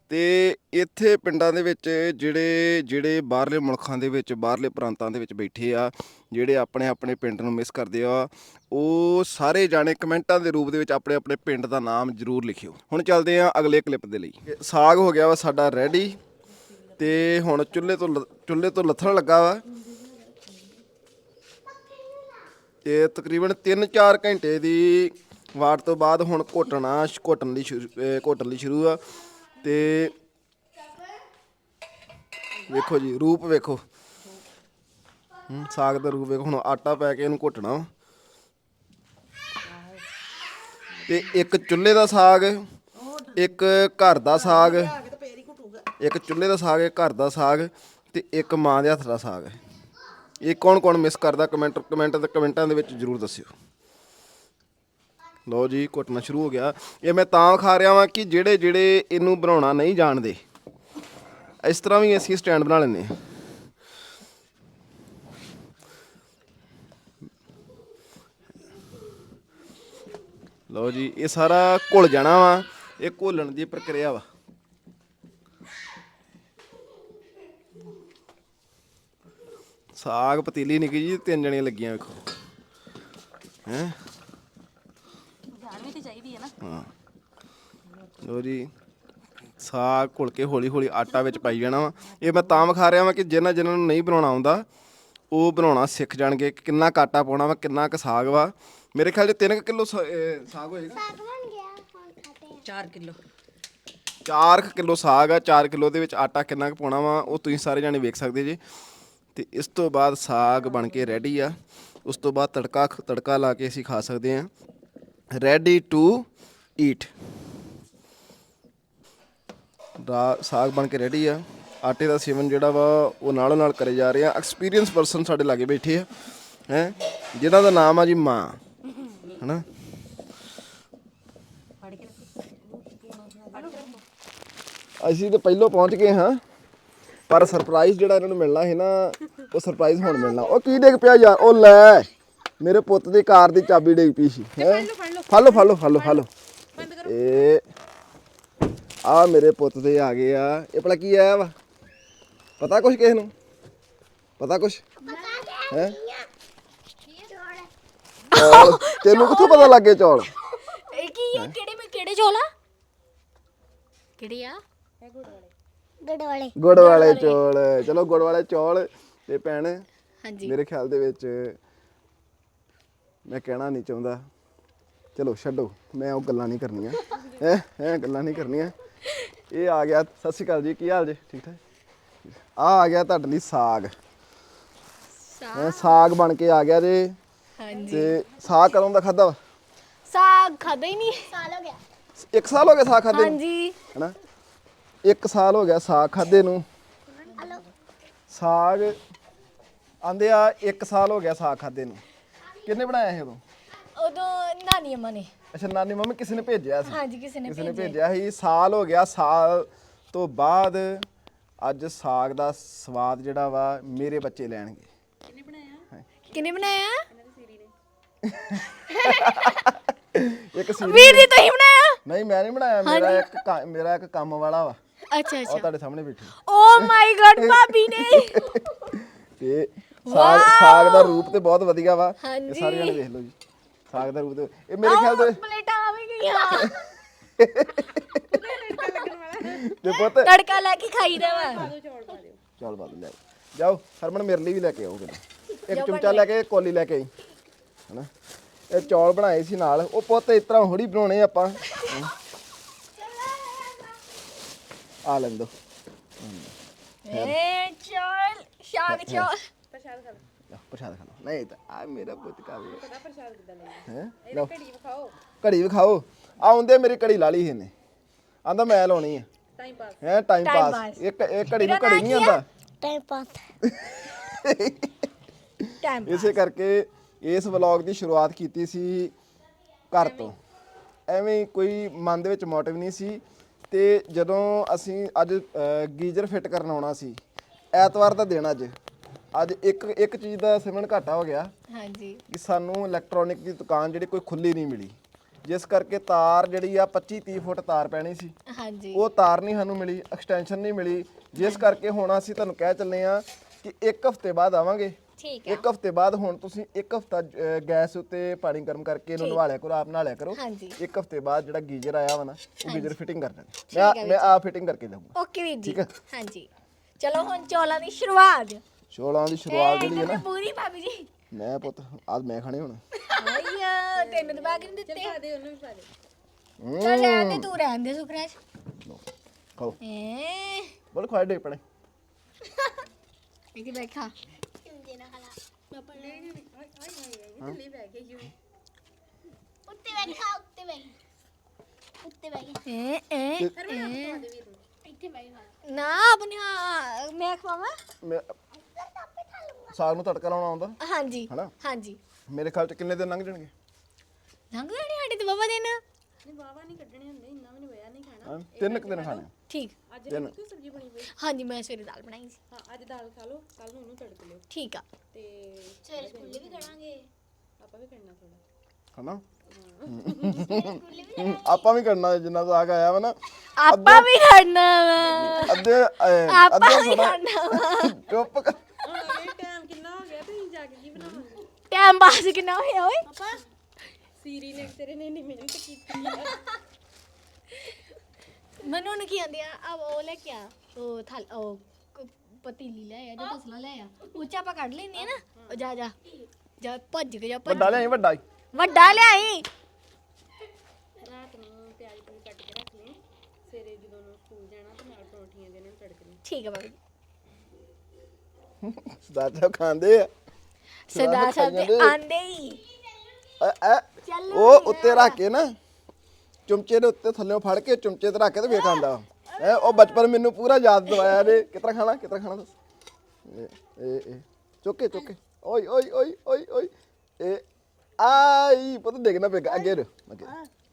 ਤੇ ਇੱਥੇ ਪਿੰਡਾਂ ਦੇ ਵਿੱਚ ਜਿਹੜੇ ਜਿਹੜੇ ਬਾਹਰਲੇ ਮੁਲਕਾਂ ਦੇ ਵਿੱਚ, ਬਾਹਰਲੇ ਪ੍ਰਾਂਤਾਂ ਦੇ ਵਿੱਚ ਬੈਠੇ ਆ, ਜਿਹੜੇ ਆਪਣੇ ਆਪਣੇ ਪਿੰਡ ਨੂੰ ਮਿਸ ਕਰਦੇ ਆ, ਉਹ ਸਾਰੇ ਜਾਣੇ ਕਮੈਂਟਾਂ ਦੇ ਰੂਪ ਦੇ ਵਿੱਚ ਆਪਣੇ ਆਪਣੇ ਪਿੰਡ ਦਾ ਨਾਮ ਜ਼ਰੂਰ ਲਿਖਿਓ। ਹੁਣ ਚੱਲਦੇ ਆ ਅਗਲੇ ਕਲਿੱਪ ਦੇ ਲਈ। ਸਾਗ ਹੋ ਗਿਆ ਵਾ ਸਾਡਾ ਰੈਡੀ ਤੇ ਹੁਣ ਚੁੱਲ੍ਹੇ ਤੋਂ ਲ- ਚੁੱਲ੍ਹੇ ਤੋਂ ਲੱਥਣ ਲੱਗਾ ਵਾ। ਤੇ ਤਕਰੀਬਨ 3-4 ਘੰਟੇ ਦੀ ਵਾਟ ਤੋਂ ਬਾਅਦ ਹੁਣ ਘੋਟਣਾ ਘੋਟਣ ਲਈ ਸ਼ੁਰੂ ਅਹ ਘੋਟਣ ਲਈ ਸ਼ੁਰੂ ਆ। ਤੇ ਵੇਖੋ ਜੀ ਰੂਪ ਵੇਖੋ। ਹੂੰ, ਸਾਗ ਦਾ ਰੂਪ ਵੇਖੋ ਹੁਣ ਆਟਾ ਪੈ ਕੇ ਇਹਨੂੰ ਘੋਟਣਾ ਵਾ। ਤੇ ਇੱਕ ਚੁੱਲ੍ਹੇ ਦਾ ਸਾਗ ਇੱਕ ਘਰ ਦਾ ਸਾਗ ਇੱਕ ਚੁੱਲ੍ਹੇ ਦਾ ਸਾਗ, ਇੱਕ ਘਰ ਦਾ ਸਾਗ ਤੇ ਇੱਕ ਮਾਂ ਦੇ ਹੱਥ ਦਾ ਸਾਗ ਹੈ। ਇਹ ਕੌਣ ਕੌਣ ਮਿਸ ਕਰਦਾ ਕਮੈਂਟ ਕਮੈਂਟ ਦੇ ਕਮੈਂਟਾਂ ਦੇ ਵਿੱਚ ਜਰੂਰ ਦੱਸਿਓ। ਲਓ ਜੀ, ਘੁੱਟਣਾ ਸ਼ੁਰੂ ਹੋ ਗਿਆ। ਇਹ ਮੈਂ ਤਾਂ ਖਾ ਰਿਹਾ ਵਾਂ ਕਿ ਜਿਹੜੇ ਜਿਹੜੇ ਇਹਨੂੰ ਬਣਾਉਣਾ ਨਹੀਂ ਜਾਣਦੇ, ਇਸ ਤਰ੍ਹਾਂ ਵੀ ਅਸੀਂ ਸਟੈਂਡ ਬਣਾ ਲੈਂਦੇ ਹਾਂ। ਲਓ ਜੀ, ਇਹ ਸਾਰਾ ਘੁਲ ਜਾਣਾ ਵਾ, ਇਹ ਘੋਲਣ ਦੀ ਪ੍ਰਕਿਰਿਆ ਵਾ। ਸਾਗ ਪਤੀਲੀ ਨਿੱਕੀ ਜੀ ਤਿੰਨ ਜਣੀਆਂ ਲੱਗੀਆਂ ਵੇਖੋ। ਹੈ? ਜਾਣ ਵੀ ਤੇ ਚਾਹੀਦੀ ਹੈ ਨਾ। ਹਾਂ। ਲੋ ਜੀ ਸਾਗ ਘੁਲ ਕੇ ਹੌਲੀ ਹੌਲੀ ਆਟਾ ਵਿੱਚ ਪਾਈ ਜਾਣਾ ਵਾ। ਇਹ ਮੈਂ ਤਾਂ ਵਿਖਾ ਰਿਹਾ ਵਾਂ ਕਿ ਜਿਨ੍ਹਾਂ ਜਿਨ੍ਹਾਂ ਨੂੰ ਨਹੀਂ ਬਣਾਉਣਾ ਆਉਂਦਾ ਉਹ ਬਣਾਉਣਾ ਸਿੱਖ ਜਾਣਗੇ ਕਿ ਕਿੰਨਾ ਕੁ ਆਟਾ ਪਾਉਣਾ ਵਾ ਕਿੰਨਾ ਕੁ ਸਾਗ ਵਾ। ਮੇਰੇ ਖਿਆਲ 'ਚ 3 ਕਿਲੋ ਸਾਗ ਹੋਏਗਾ। ਬਣ ਗਿਆ ਹੁਣ ਖਾਤੇ 4 ਕਿਲੋ। 4 ਕਿਲੋ ਸਾਗ ਆ 4 ਕਿਲੋ ਦੇ ਵਿੱਚ ਆਟਾ ਕਿੰਨਾ ਕੁ ਪਾਉਣਾ ਵਾ ਉਹ ਤੁਸੀਂ ਸਾਰੇ ਜਾਣੇ ਵੇਖ ਸਕਦੇ ਜੀ। ਤੇ ਇਸ ਤੋਂ ਬਾਅਦ ਸਾਗ ਬਣ ਕੇ ਰੈਡੀ ਆ। ਉਸ ਤੋਂ ਬਾਅਦ ਤੜਕਾ ਤੜਕਾ ਲਾ ਕੇ ਅਸੀਂ ਖਾ ਸਕਦੇ ਆ ਰੈਡੀ ਟੂ ਈਟ ਦਾ ਸਾਗ ਬਣ ਕੇ ਰੈਡੀ ਆ। ਆਟੇ ਦਾ ਸੇਵਨ ਜਿਹੜਾ ਵਾ, ਉਹ ਨਾਲੋਂ ਨਾਲ ਕਰੇ ਜਾ ਰਹੇ ਆ। ਐਕਸਪੀਰੀਅੰਸ ਪਰਸਨ ਸਾਡੇ ਲਾਗੇ ਬੈਠੇ ਆ, ਹੈ? ਜਿਹਨਾਂ ਦਾ ਨਾਮ ਆ ਜੀ ਮਾਂ। ਹਨਾ? ਅਸੀਂ ਤਾਂ ਪਹਿਲਾਂ ਪਹੁੰਚ ਗਏ ਹਾਂ। ਪਰ ਸਰਪ੍ਰਾਈਜ਼ ਜਿਹੜਾ ਇਹਨਾਂ ਨੂੰ ਮਿਲਣਾ ਹੈ ਨਾ ਉਹ ਸਰਪ੍ਰਾਈਜ਼ ਹੁਣ ਮਿਲਣਾ। ਉਹ ਕੀ ਡਿੱਗ ਪਿਆ ਯਾਰ? ਉਹ ਲੈ ਮੇਰੇ ਪੁੱਤ ਦੀ ਕਾਰ ਦੀ ਚਾਬੀ ਡਿੱਗ ਪਈ ਸੀ। ਹੈ? ਫੜ ਲਓ ਫੜ ਲਓ। ਫੜ ਲਓ ਫੜ ਲਓ ਇਹ ਆ ਮੇਰੇ ਪੁੱਤ ਦੇ ਆ ਗਏ ਆ। ਇਹ ਭਲਾ ਕੀ ਆਇਆ ਵਾ? ਪਤਾ ਕੁਛ ਕਿਸ ਨੂੰ? ਪਤਾ ਕੁਛ? ਹੈ? ਚੌਲ। ਤੈਨੂੰ ਕਿੱਥੋਂ ਪਤਾ ਲੱਗੇ ਚੌਲ? ਇਹ ਕੀ ਆ? ਕਿਹੜੇ ਮੈਂ ਕਿਹੜੇ ਚੋਲਾ ਕਿਹੜੇ ਆ? ਇਹ ਗੁੜ ਵਾਲੇ। ਗੁੜ ਵਾਲੇ ਚੌਲ। ਚਲੋ ਗੁੜ ਵਾਲੇ ਚੌਲ। ਤੇ ਭੈਣ ਹਾਂਜੀ। ਮੇਰੇ ਖਿਆਲ ਦੇ ਵਿੱਚ ਮੈਂ ਕਹਿਣਾ ਨਹੀਂ ਚਾਹੁੰਦਾ। ਚਲੋ ਛੱਡੋ। ਮੈਂ ਉਹ ਗੱਲਾਂ ਨਹੀਂ ਕਰਨੀਆਂ। [LAUGHS] ਹੈ? ਹੈ? ਗੱਲਾਂ ਨਹੀਂ ਕਰਨੀਆਂ। ਇਹ ਆ ਗਿਆ। ਸਤਿ ਸ਼੍ਰੀ ਅਕਾਲ ਜੀ। ਕੀ ਹਾਲ ਜੀ? ਠੀਕ ਠਾਕ? ਆ ਆ ਗਿਆ ਤੁਹਾਡੇ ਲਈ ਸਾਗ। ਹੈਂ, ਸਾਗ ਬਣ ਕੇ ਆ ਗਿਆ ਜੇ। ਹਾਂਜੀ। ਤੇ ਸਾਗ ਕਦੋਂ ਦਾ ਖਾਦਾ ਵਾ? ਸਾਗ ਖਾਦਾ ਹੀ ਨਹੀਂ। ਸਾਲ ਹੋ ਗਿਆ। ਇੱਕ ਸਾਲ ਹੋ ਗਿਆ ਸਾਗ ਖਾਦੇ ਹਾਂਜੀ। ਹਨਾ? ਇੱਕ ਸਾਲ ਹੋ ਗਿਆ ਸਾਗ ਖਾਦੇ ਨੂੰ। ਸਾਗ ਆਂਦੇ ਆ ਇੱਕ ਸਾਲ ਹੋ ਗਿਆ ਸਾਗ ਖਾਦੇ ਨੂੰ। ਕਿੰਨੇ ਬਣਾਇਆ ਸੀ ਉਦੋਂ? ਉਦੋਂ ਨਾਨੀ ਅੰਮਾ ਨੇ। ਅੱਛਾ ਨਾਨੀ ਮੰਮੀ ਕਿਸੇ ਨੇ ਭੇਜਿਆ ਸੀ। ਹਾਂਜੀ ਕਿਸੇ ਨੇ ਕਿਸੇ ਨੇ ਭੇਜਿਆ। ਭੇਜਿਆ ਸੀ। ਸਾਲ ਹੋ ਗਿਆ ਸਾਲ ਤੋਂ ਬਾਅਦ ਅੱਜ ਸਾਗ ਦਾ ਸਵਾਦ ਜਿਹੜਾ ਵਾ ਮੇਰੇ ਬੱਚੇ ਲੈਣਗੇ। ਕਿਨੇ ਬਣਾਇਆ? ਇੱਕ ਸੀ ਵੀਰ ਜੀ ਤੁਸੀਂ ਬਣਾਇਆ? ਨਹੀਂ ਮੈਂ ਨਹੀਂ ਬਣਾਇਆ। ਮੇਰਾ ਇੱਕ ਕ- ਮੇਰਾ ਇੱਕ ਕੰਮ ਵਾਲਾ ਵਾ। ਅੱਛਾ ਉਹ ਅੱਛਾ ਤੁਹਾਡੇ ਸਾਹਮਣੇ ਬੈਠੀ। ਓ ਮਾਈ ਗॉड ਭਾਬੀ ਨੇ। ਤੇ ਸਾਗ ਸਾਗ ਦਾ ਰੂਪ ਤੇ ਬਹੁਤ ਵਧੀਆ ਵਾ। ਇਹ ਹਾਂਜੀ। ਸਾਰੇ ਜਣੇ ਦੇਖ ਲਓ ਜੀ। ਸਾਗ ਦਾ ਰੂਪ ਤੇ ਇਹ ਮੇਰੇ ਖਿਆਲ ਦੇ ਪਲੇਟਾਂ ਆ ਵੀ ਗਈਆਂ। ਤੇ ਪੁੱਤ ਤੜਕਾ ਲੈ ਕੇ ਖਾਈਦਾ ਵਾ। ਚਲ ਬਾਦ ਲੈ। ਜਾਓ ਹਰਮਨ ਮੇਰੇ ਲਈ ਵੀ ਲੈ ਕੇ ਆਓ ਕਿਤੇ। ਇੱਕ ਚਮਚਾ ਲੈ ਕੇ ਕੋਲੀ ਲੈ ਕੇ ਆਈ। ਹਨਾ? ਇਹ ਚੌਲ ਬਣਾਏ ਸੀ ਨਾਲ। ਉਹ ਪੁੱਤ ਇਸ ਤਰ੍ਹਾਂ ਹੋੜੀ ਬਣਾਉਣੇ ਆਪਾਂ। ਆ ਲੈਣ ਦੋ ਏ ਚਲ ਸ਼ਾਗ ਚਲ ਲੈ ਪ੍ਰਸ਼ਾਦ ਖਾ ਲਓ ਨਹੀਂ ਤਾਂ ਆ ਮੇਰਾ ਪੁੱਤ ਕਾ ਵੀ ਪਤਾ ਪ੍ਰਸ਼ਾਦ ਕਿਦਾਂ ਲੈਣਾ ਹੈ ਲਓ ਘੜੀ ਵਿਖਾਓ ਘੜੀ ਵਿਖਾਓ ਆਉਂਦੇ ਮੇਰੀ ਘੜੀ ਲਾ ਲਈ ਇਹਨੇ ਆਂਦਾ ਮੈਂ ਲਾਉਣੀ ਆ ਟਾਈਮ ਪਾਸ ਹੈ ਟਾਈਮ Time ਪਾਸ pass। ਇੱਕ ਇਹ ਘੜੀ ਨੂੰ ਘੜੀ ਨਹੀਂ ਆਂਦਾ ਟਾਈਮ ਪਾਸ ਟਾਈਮ ਇਸੇ ਕਰਕੇ ਇਸ ਵਲੌਗ ਦੀ ਸ਼ੁਰੂਆਤ ਕੀਤੀ ਸੀ ਘਰ ਤੋਂ ਐਵੇਂ ਹੀ ਕੋਈ ਮਨ ਦੇ ਵਿੱਚ ਮੋਟਿਵ ਨਹੀਂ ਸੀ ਤੇ ਜਦੋਂ ਅਸੀਂ ਅੱਜ ਗੀਜ਼ਰ ਫਿੱਟ ਕਰਨ ਆਉਣਾ ਸੀ ਐਤਵਾਰ ਦਾ ਦਿਨ ਅੱਜ। ਅੱਜ ਇੱਕ ਇੱਕ ਚੀਜ਼ ਦਾ ਸਿਮਰਨ ਘਾਟਾ ਹੋ ਗਿਆ ਹਾਂਜੀ। ਕਿ ਸਾਨੂੰ ਇਲੈਕਟ੍ਰੋਨਿਕ ਦੀ ਦੁਕਾਨ ਜਿਹੜੀ ਕੋਈ ਖੁੱਲੀ ਨਹੀਂ ਮਿਲੀ। ਜਿਸ ਕਰਕੇ ਤਾਰ ਜਿਹੜੀ ਆ 25 30 ਫੁੱਟ ਤਾਰ ਪੈਣੀ ਸੀ। ਹਾਂਜੀ। ਉਹ ਤਾਰ ਨਹੀਂ ਸਾਨੂੰ ਮਿਲੀ ਐਕਸਟੈਂਸ਼ਨ ਨਹੀਂ ਮਿਲੀ। ਜਿਸ ਕਰਕੇ ਹੁਣ ਅਸੀਂ ਤੁਹਾਨੂੰ ਕਹਿ ਚੱਲੇ ਆ ਕਿ ਇੱਕ ਹਫ਼ਤੇ ਬਾਅਦ ਆਵਾਂਗੇ। ਠੀਕ ਹੈ ਇੱਕ ਹਫ਼ਤੇ ਬਾਅਦ ਹੁਣ ਤੁਸੀਂ ਇੱਕ ਹਫ਼ਤਾ ਗੈਸ ਉੱਤੇ ਪਾਣੀ ਗਰਮ ਕਰਕੇ ਇਹਨੂੰ ਨਵਾ ਲਿਆ ਕਰੋ ਆਪ ਨਹਾ ਲਿਆ ਕਰੋ। ਹਾਂਜੀ। ਇੱਕ ਹਫ਼ਤੇ ਬਾਅਦ ਜਿਹੜਾ ਗੀਜ਼ਰ ਆਇਆ ਵਾ ਨਾ ਉਹ ਗੀਜ਼ਰ ਫਿਟਿੰਗ ਕਰ ਦੇਣਾ ਮੈਂ ਮੈਂ ਆ ਫਿਟਿੰਗ ਕਰਕੇ ਦਊਂਗਾ ਓਕੇ ਵੀਰ ਜੀ। ਠੀਕ ਹੈ। ਹਾਂਜੀ। ਚਲੋ ਹੁਣ ਚੌਲਾਂ ਦੀ ਸ਼ੁਰੂਆਤ। ਛੋਲਾਂ ਦੀ ਸ਼ੁਰੂਆਤ ਜਿਹੜੀ ਹੈ ਨਾ। ਪੂਰੀ ਭਾਬੀ ਜੀ। ਮੈਂ ਪੁੱਤ ਅੱਜ ਮੈਂ ਖਾਣੇ ਹੁਣ। ਆਇਆ ਤੈਨੂੰ ਤਾਂ ਬਾਗ ਨਹੀਂ ਦਿੱਤੇ। ਦੇ ਉਹਨੂੰ ਵੀ ਪਾ ਦੇ। ਚੱਲ ਰਹਿਣ ਦੇ ਤੂੰ ਰਹਿਣ ਦੇ ਸੁਖਰਾਜ। ਖਾਓ। ਏ ਬੋਲ ਖਾ ਡੇ ਪਣੇ। ਇੱਥੇ ਬੈਠਾ? ਉੱਤੇ ਬੈਠਾ ਉੱਤੇ ਬੈਠ ਉੱਤੇ ਬੈਠ। ਏ ਏ ਇੱਥੇ ਬੈਠ ਨਾ ਆਪਣੀ ਹਾਂ, ਮੈਂ ਖਵਾਵਾਂ? ਮੈਂ ਸਾਗ ਨੂੰ ਤੜਕਾ ਲਾਉਣਾ ਆਉਂਦਾ ਹਾਂਜੀ ਹਨਾ? ਹਾਂਜੀ। ਮੇਰੇ ਖਿਆਲ ਚ ਕਿੰਨੇ ਦਿਨ ਲੰਘ ਜਾਣਗੇ? ਲੰਘ ਜਾਣੀ ਸਾਡੀ ਤੇ ਬਾਬਾ ਦਿਨ। ਨਹੀਂ ਬਾਵਾ ਨਹੀਂ ਕੱਢਣੇ ਹੁੰਦੇ ਇੰਨਾ ਵੀ ਨਹੀਂ ਹੋਇਆ ਨਹੀਂ ਖਾਣਾ ਹਾਂ, ਤਿੰਨ ਕੁ ਦਿਨ ਖਾਣੇ ਆ। ਠੀਕ। ਅੱਜ ਤਿੰਨ। ਸਬਜ਼ੀ ਬਣੀ ਪਈ ਹਾਂਜੀ ਮੈਂ ਸਵੇਰੇ ਦਾਲ ਬਣਾਈ ਸੀ। ਹਾਂ ਅੱਜ ਦਾਲ ਖਾ ਲਓ ਕੱਲ ਨੂੰ ਉਹਨੂੰ ਤੜਕ ਲਿਓ। ਠੀਕ ਆ। ਤੇ ਸਵੇਰੇ ਸਕੂਲੇ ਵੀ ਕਰਾਂਗੇ। ਆਪਾਂ ਵੀ ਕਰਨਾ ਥੋੜਾ ਹਨਾ? ਸਕੂਲੇ ਵੀ ਆਪਾਂ ਵੀ ਕਰਨਾ ਜਿੰਨਾ ਸਾਗ ਆਇਆ ਵਾ ਨਾ। ਆਪਾਂ ਵੀ ਖਾਣਾ ਵਾ। ਅੱਧੇ ਅਹ, ਆਪਾਂ ਅੱਧਾ ਵੀ ਸੋਨਾ ਖਾਣਾ ਵਾ। ਚੁੱਪ ਕਰ। ਹੁਣ ਇਹ ਟਾਈਮ ਕਿੰਨਾ ਹੋ ਗਿਆ ਤੇ ਅਸੀਂ ਜਾ ਕੇ ਕੀ ਬਣਾਵਾਂਗੇ ਟਾਈਮ ਪਾਸ ਕਿੰਨਾ ਹੋਇਆ ਓਏ? ਸੀਰੀ ਨੇ ਤੇਰੇ ਨੇ ਇੰਨੀ ਮਿਹਨਤ ਕੀਤੀ ਆ। [LAUGHS] ਮੈਨੂੰ ਉਹਨੂੰ ਕੀ ਆਂਦੇ ਆ ਆ ਉਹ ਲੈ ਕੇ ਆ। ਉਹ ਥਲ ਉਹ ਕ- ਪਤੀਲੀ ਲੈ ਆ ਜਾਂ ਤਸਲਾ ਲੈ ਆ। ਉੱਚਾ ਆਪਾਂ ਕੱਢ ਲੈਨੇ ਆ ਨਾ। ਉਹ ਜਾ ਜਾ। ਜਾ ਭੱਜ ਕੇ ਜਾ ਭੱਜ ਵੱਡਾ ਲਿਆਈ ਵੱਡਾ ਹੀ। ਵੱਡਾ ਲਿਆਈ ਰਾਤ ਨੂੰ ਪਿਆਜ਼ ਪੂਰੀ ਕੱਟ ਕੇ ਰੱਖ ਲਈ। ਸਵੇਰੇ ਜਦੋਂ ਨੂੰ ਸਕੂਲ ਜਾਣਾ ਤੇ ਨਾਲ ਪਰੌਂਠੀਆਂ ਦੇ ਨਾਲ ਤੜਕ ਲਈ। ਠੀਕ ਆ ਬਾਬਾ ਜੀ। ਸਰਦਾਰ ਸਾਹਿਬ ਖਾਂਦੇ ਆ। ਸਰਦਾਰ ਸਾਹਿਬ ਦੇ। ਆਂਦੇ ਹੀ। ਐ ਐ ਉਹ ਉੱਤੇ ਰੱਖ ਕੇ ਨਾ ਚਮਚੇ ਦੇ ਉੱਤੇ ਥੱਲੇੋਂ ਫੜ ਕੇ ਚਮਚੇ ਤੇ ਰੱਖ ਕੇ ਤੇ ਵੇਖ ਆਂਦਾ। ਐ ਉਹ ਬਚਪਨ ਮੈਨੂੰ ਪੂਰਾ ਯਾਦ ਦਵਾਇਆ ਨੇ। ਕਿਤਨਾ ਖਾਣਾ ਕਿਤਨਾ ਖਾਣਾ ਦੱਸ। ਇਹ ਇਹ ਇਹ। ਚੁੱਕੇ ਚੁੱਕੇ ਓਏ ਓਏ ਓਏ ਓਏ ਓਏ। ਇਹ ਆਈ ਪਤਾ ਦੇਖਣਾ ਪਏਗਾ ਅੱਗੇ ਰ ਅੱਗੇ।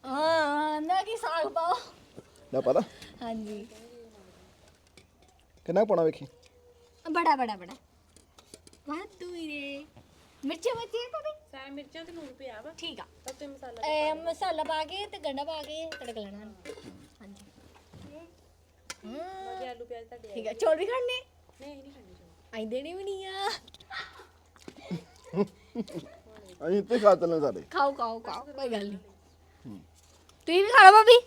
ਹਾਂ ਨਾ ਕੀ ਸਾਗ ਪਾਓ। ਨਾ ਪਤਾ ਹਾਂਜੀ। ਕਿੰਨਾ ਕੁ ਪਾਉਣਾ ਵੇਖੀ? ਬੜਾ ਬੜਾ ਬੜਾ। ਵਾਹ ਤੂੰ ਰੇ ਮਿਰਚਾਂ ਬੱਚੇ ਭਾਬੀ? ਸਾਰਾ ਮਿਰਚਾਂ ਤੇ ਲੂਣ ਪਿਆ ਵਾ। ਠੀਕ ਆ। ਸਭ ਤੇ ਮਸਾਲਾ ਇਹ ਮਸਾਲਾ ਪਾ ਕੇ ਤੇ ਗੰਡਾ ਪਾ ਕੇ ਤੜਕ ਲੈਣਾ। ਹਾਂਜੀ। ਬਾਕੀ ਆਲੂ ਪਿਆਜ਼ ਤੁਹਾਡੇ ਠੀਕ ਆ। ਚੌਲ ਵੀ ਖਾਣੇ? ਨਹੀਂ ਨਹੀਂ ਖਾਣੇ ਚੋਲ। ਆਈ ਦੇਣੀ ਵੀ ਨਹੀਂ ਆ। ਅਸੀਂ ਇੱਥੇ ਖਾ ਚੱਲਣ ਸਾਰੇ। ਖਾਓ ਖਾਓ ਖਾਓ। ਕੋਈ ਗੱਲ ਨਹੀਂ। ਤੁਸੀਂ ਵੀ ਖਾ ਲਓ ਭਾਬੀ।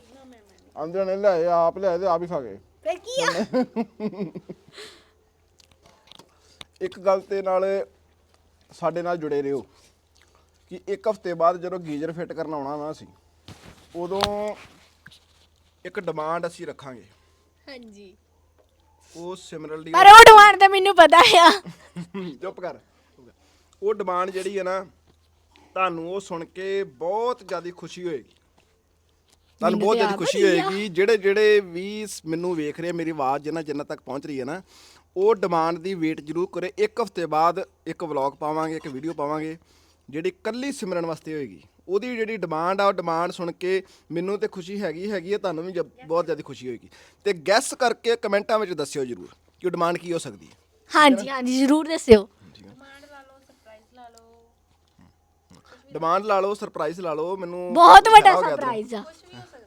ਆਂਦੇ ਨੇ ਲੈ ਆਪ ਲੈ ਤੇ ਆਪ ਹੀ ਖਾ ਗਏ। ਫਿਰ ਕੀ ਆ? ਇੱਕ ਗੱਲ ਤੇ ਨਾਲ ਸਾਡੇ ਨਾਲ ਜੁੜੇ ਰਹੋ। ਕਿ ਇੱਕ ਹਫ਼ਤੇ ਬਾਅਦ ਜਦੋਂ ਗੀਜ਼ਰ ਫਿੱਟ ਕਰਨ ਆਉਣਾ ਨਾ ਅਸੀਂ ਉਦੋਂ ਇੱਕ ਡਿਮਾਂਡ ਅਸੀਂ ਰੱਖਾਂਗੇ। ਹਾਂਜੀ। ਉਹ ਸਿਮਰਨ ਦੀ ਪਰ ਉਹ ਡਿਮਾਂਡ ਤਾਂ ਮੈਨੂੰ ਪਤਾ ਆ। ਚੁੱਪ ਕਰ। ਉਹ ਡਿਮਾਂਡ ਜਿਹੜੀ ਹੈ ਨਾ ਤੁਹਾਨੂੰ ਉਹ ਸੁਣ ਕੇ ਬਹੁਤ ਜ਼ਿਆਦਾ ਖੁਸ਼ੀ ਹੋਏਗੀ। ਤੁਹਾਨੂੰ ਬਹੁਤ ਜ਼ਿਆਦਾ ਖੁਸ਼ੀ। ਹੋਏਗੀ। ਜਿਹੜੇ ਜਿਹੜੇ ਵੀ ਮੈਨੂੰ ਵੇਖ ਰਹੇ ਮੇਰੀ ਆਵਾਜ਼ ਜਿੰਨਾ ਜਿੰਨਾ ਤੱਕ ਪਹੁੰਚ ਰਹੀ ਹੈ ਨਾ ਉਹ ਡਿਮਾਂਡ ਦੀ ਵੇਟ ਜ਼ਰੂਰ ਕਰੇ। ਇੱਕ ਹਫ਼ਤੇ ਬਾਅਦ ਇੱਕ ਵਲੌਗ ਪਾਵਾਂਗੇ ਇੱਕ ਵੀਡੀਓ ਪਾਵਾਂਗੇ ਜਿਹੜੀ ਕੱਲੀ ਸਿਮਰਨ ਵਾਸਤੇ ਹੋਏਗੀ। ਉਹਦੀ ਜਿਹੜੀ ਡਿਮਾਂਡ ਆ ਉਹ ਡਿਮਾਂਡ ਸੁਣ ਕੇ ਮੈਨੂੰ ਤੇ ਖੁਸ਼ੀ ਹੈਗੀ ਹੈਗੀ ਹੈ ਤੁਹਾਨੂੰ ਵੀ ਬਹੁਤ ਜ਼ਿਆਦਾ ਖੁਸ਼ੀ ਹੋਏਗੀ। ਤੇ ਗੈਸ ਕਰਕੇ ਕਮੈਂਟਾਂ ਵਿੱਚ ਦੱਸਿਓ ਜ਼ਰੂਰ ਕਿ ਉਹ ਡਿਮਾਂਡ ਕੀ ਹੋ ਸਕਦੀ ਹੈ। ਹਾਂਜੀ ਹਾਂਜੀ ਜ਼ਰੂਰ ਦੱਸਿਓ। ਡਿਮਾਂਡ ਲਾ ਲਓ ਸਰਪ੍ਰਾਈਜ਼ ਲਾ ਲਓ। ਡਿਮਾਂਡ ਲਾ ਲਓ ਸਰਪ੍ਰਾਈਜ਼ ਲਾ ਲਓ ਮੈਨੂੰ ਬਹੁਤ ਵੱਡਾ ਹੋ ਗਿਆ ਤੂੰ। ਸਰਪ੍ਰਾਈਜ਼ ਆ।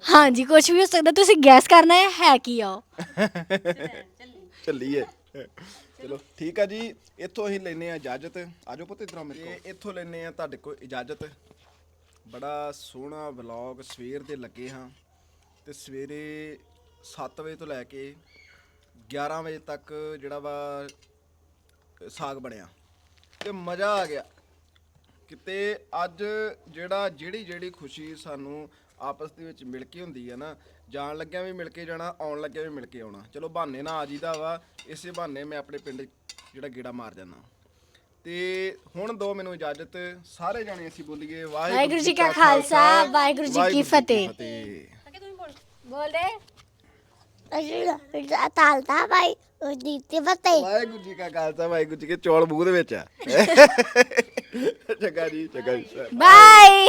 ਹਾਂਜੀ ਕੁਝ ਵੀ ਹੋ ਸਕਦਾ। ਤੁਸੀਂ ਗੈਸ ਕਰਨਾ ਹੈ ਹੈ ਕੀ ਆ ਉਹ? [LAUGHS] ਚੱਲੀਏ। ਚਲੋ, ਠੀਕ ਆ ਜੀ। ਇੱਥੋਂ ਅਸੀਂ ਲੈਨੇ ਆ ਇਜਾਜ਼ਤ। ਆਜੋ ਪੁੱਤ ਇਧਰੋਂ ਮੇਰੇ ਕੋਲ। ਇੱਥੋਂ ਲੈਨੇ ਆ ਤੁਹਾਡੇ ਕੋਲ ਇਜਾਜ਼ਤ। ਬੜਾ ਸੋਹਣਾ ਵਲੌਗ ਸਵੇਰ ਦੇ ਲੱਗੇ ਹਾਂ ਤੇ ਸਵੇਰੇ 7 ਵਜੇ ਤੋਂ ਲੈ ਕੇ 11 ਵਜੇ ਤੱਕ ਜਿਹੜਾ ਵਾ ਸਾਗ ਬਣਿਆ। ਤੇ ਮਜ਼ਾ ਆ ਗਿਆ। ਕਿਤੇ ਅੱਜ ਜਿਹੜਾ ਜਿਹੜੀ ਜਿਹੜੀ ਖੁਸ਼ੀ ਸਾਨੂੰ ਆਪਸ ਦੇ ਵਿੱਚ ਮਿਲ ਕੇ ਹੁੰਦੀ ਹੈ ਨਾ ਜਾਣ ਲੱਗਿਆ ਵੀ ਮਿਲ ਕੇ ਜਾਣਾ ਆਉਣ ਲੱਗਿਆ ਵੀ ਮਿਲ ਕੇ ਆਉਣਾ। ਚਲੋ ਬਹਾਨੇ ਨਾਲ ਆ ਜੀਦਾ ਵਾ ਇਸੇ ਬਹਾਨੇ ਮੈਂ ਆਪਣੇ ਪਿੰਡ ਜਿਹੜਾ ਗੇੜਾ ਮਾਰ ਜਾਂਦਾ। ਤੇ ਹੁਣ ਦੋ ਮੈਨੂੰ ਇਜਾਜ਼ਤ ਸਾਰੇ ਜਾਣੇ ਅਸੀਂ ਬੋਲੀਏ ਵਾਹਿਗੁਰੂ ਜੀ ਕਾ ਖਾਲਸਾ, ਵਾਹਿਗੁਰੂ ਜੀ ਕੀ ਫਤਿਹ। ਬੋਲ। ਦੇ ਅਜਾ ਤਾਲਤਾ ਭਾਈ ਉਹ ਦੀਤੇ ਬਤੇ ਵਾਹਿਗੁਰੂ ਜੀ ਕਾ ਖਾਲਸਾ ਵਾਹਿਗੁਰੂ ਜੀ ਕੇ ਚੌਲ ਮੂੰਹ ਦੇ ਵਿੱਚ ਆ। [LAUGHS] ਚੰਗਾ ਜੀ ਚੰਗਾ ਜੀ। ਬਾਏ